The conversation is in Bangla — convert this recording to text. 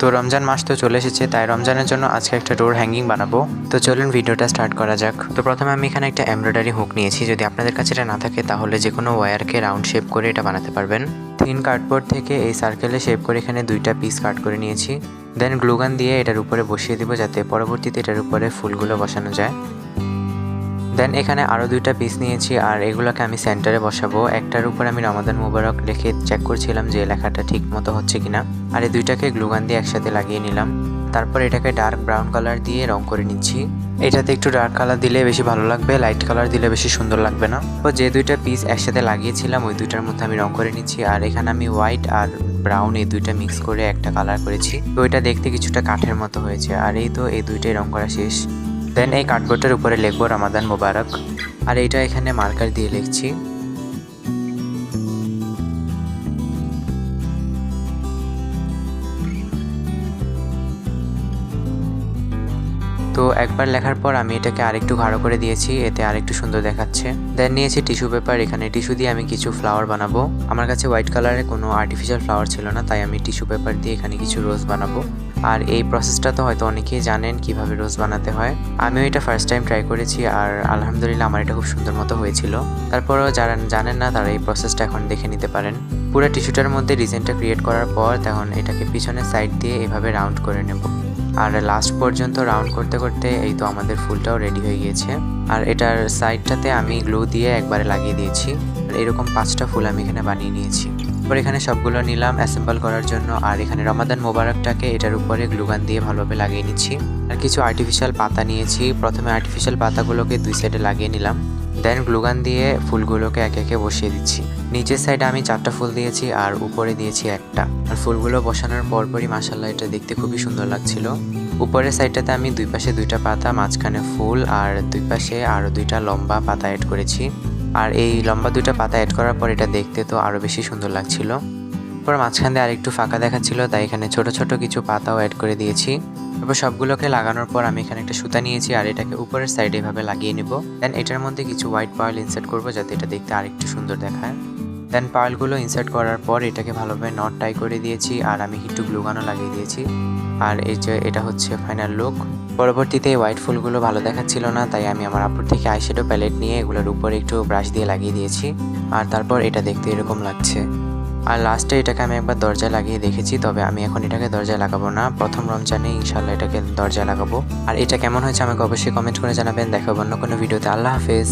তো রমজান মাস তো চলে এসেছে, তাই রমজানের জন্য আজকে একটা ডোর হ্যাঙ্গিং বানাবো। তো চলুন ভিডিওটা স্টার্ট করা যাক। তো প্রথমে আমি এখানে একটা এমব্রয়ডারি হুক নিয়েছি, যদি আপনাদের কাছে এটা না থাকে তাহলে যে কোনো ওয়্যারকে রাউন্ড শেপ করে এটা বানাতে পারবেন। থিন কার্ডবোর্ড থেকে এই সার্কেলে শেপ করে এখানে দুইটা পিস কাট করে নিয়েছি। দেন গ্লুগান দিয়ে এটার উপরে বসিয়ে দিব যাতে পরবর্তীতে এটার উপরে ফুলগুলো বসানো যায়। দেন এখানে আরও দুইটা পিস নিয়েছি, আর এগুলোকে আমি সেন্টারে বসাবো। একটার উপর আমি রমাদান মুবারক লিখে চেক করছিলাম যে লেখাটা ঠিক মতো হচ্ছে কিনা। আর এই দুইটাকে গ্লুগান দিয়ে একসাথে লাগিয়ে নিলাম। তারপর এটাকে ডার্ক ব্রাউন কালার দিয়ে রং করে নিচ্ছি। এটাতে একটু ডার্ক কালার দিলে বেশি ভালো লাগবে লাইট কালার দিলে বেশি সুন্দর লাগবে না। তো যে দুইটা পিস একসাথে লাগিয়েছিলাম, ওই দুইটার মধ্যে আমি রং করে নিচ্ছি। আর এখানে আমি হোয়াইট আর ব্রাউন এই দুইটা মিক্স করে একটা কালার করেছি। তো এটা দেখতে কিছুটা কাঠের মতো হয়েছে। আর এই তো, এই দুইটাই রং করা শেষ। দেন এই কার্ডবোর্ডের উপরে লিখব রামাদান মোবারক আর এইটা এখানে মার্কার দিয়ে লিখছি। তো একবার লেখার পর আমি এটাকে আরেকটু গাঢ় করে দিয়েছি, এতে আরেকটু সুন্দর দেখাচ্ছে। দেন নিয়েছি টিস্যু পেপার এখানে টিস্যু দিয়ে আমি কিছু ফ্লাওয়ার বানাবো। আমার কাছে হোয়াইট কালারের কোনো আর্টিফিশিয়াল ফ্লাওয়ার ছিল না, তাই আমি টিস্যু পেপার দিয়ে এখানে কিছু রোজ বানাবো। আর এই প্রসেসটা তো হয়তো অনেকেই জানেন কীভাবে রোজ বানাতে হয়। আমিও এটা ফার্স্ট টাইম ট্রাই করেছি আর আলহামদুলিল্লাহ আমার এটা খুব সুন্দর মতো হয়েছিল। তারপরেও যারা জানেন না তারা এই প্রসেসটা এখন দেখে নিতে পারেন। পুরো টিস্যুটার মধ্যে ডিজাইনটা ক্রিয়েট করার পর তখন এটাকে পিছনের সাইড দিয়ে এভাবে রাউন্ড করে নেব। আর লাস্ট পর্যন্ত রাউন্ড করতে করতে এই তো আমাদের ফুলটাও রেডি হয়ে গিয়েছে। আর এটার সাইডটাতে আমি গ্লু দিয়ে একবারে লাগিয়ে দিয়েছি। এরকম পাঁচটা ফুল আমি এখানে বানিয়ে নিয়েছি। তারপর এখানে সবগুলো নিলাম অ্যাসেম্বল করার জন্য। আর এখানে রমাদান মোবারকটাকে এটার উপরে গ্লুগান দিয়ে ভালোভাবে লাগিয়ে নিচ্ছি। আর কিছু আর্টিফিশিয়াল পাতা নিয়েছি। প্রথমে আর্টিফিশিয়াল পাতাগুলোকে দুই সাইডে লাগিয়ে নিলাম। দেন গ্লুগান দিয়ে ফুলগুলোকে একে একে বসিয়ে দিচ্ছি। নিচের সাইডে আমি চারটা ফুল দিয়েছি আর উপরে দিয়েছি একটা। আর ফুলগুলো বসানোর পরপরই মাসাল্লাহ এটা দেখতে খুবই সুন্দর লাগছিল। উপরের সাইডটাতে আমি দুই পাশে দুইটা পাতা, মাঝখানে ফুল আর দুই পাশে আরও দুইটা লম্বা পাতা অ্যাড করেছি। আর এই লম্বা দুইটা পাতা অ্যাড করার পর এটা দেখতে তো আরও বেশি সুন্দর লাগছিল। তারপর মাঝখান দিয়ে আরেকটু ফাঁকা দেখাচ্ছিল, তাই এখানে ছোট ছোট কিছু পাতাও অ্যাড করে দিয়েছি। তারপর সবগুলোকে লাগানোর পর আমি এখানে একটা সুতা নিয়েছি আর এটাকে উপরের সাইডে এভাবে লাগিয়ে নেব। দেন এটার মধ্যে কিছু হোয়াইট পার্ল ইনসার্ট করব যাতে এটা দেখতে আরেকটু সুন্দর দেখায়। দেন পার্লগুলো ইনসার্ট করার পর এটাকে ভালোভাবে নট টাই করে দিয়েছি আর আমি একটু গ্লুগানও লাগিয়ে দিয়েছি। আর এই যে এটা হচ্ছে ফাইনাল লুক পরবর্তীতে হোয়াইট ফুলগুলো ভালো দেখাচ্ছিল না, তাই আমি আমার আপুর থেকে আইশ্যাডো প্যালেট নিয়ে এগুলোর উপরে একটু ব্রাশ দিয়ে লাগিয়ে দিয়েছি। আর তারপর এটা দেখতে এরকম লাগছে। আর লাস্টে এটাকে আমি একবার দরজায় লাগিয়ে দেখেছি, তবে আমি এখন এটাকে দরজায় লাগাবো না। প্রথম রমজানে ইনশাল্লাহ এটাকে দরজায় লাগাবো। আর এটা কেমন হয়েছে আমাকে অবশ্যই কমেন্ট করে জানাবেন। দেখাবো অন্য কোনো ভিডিওতে। আল্লাহ হাফেজ।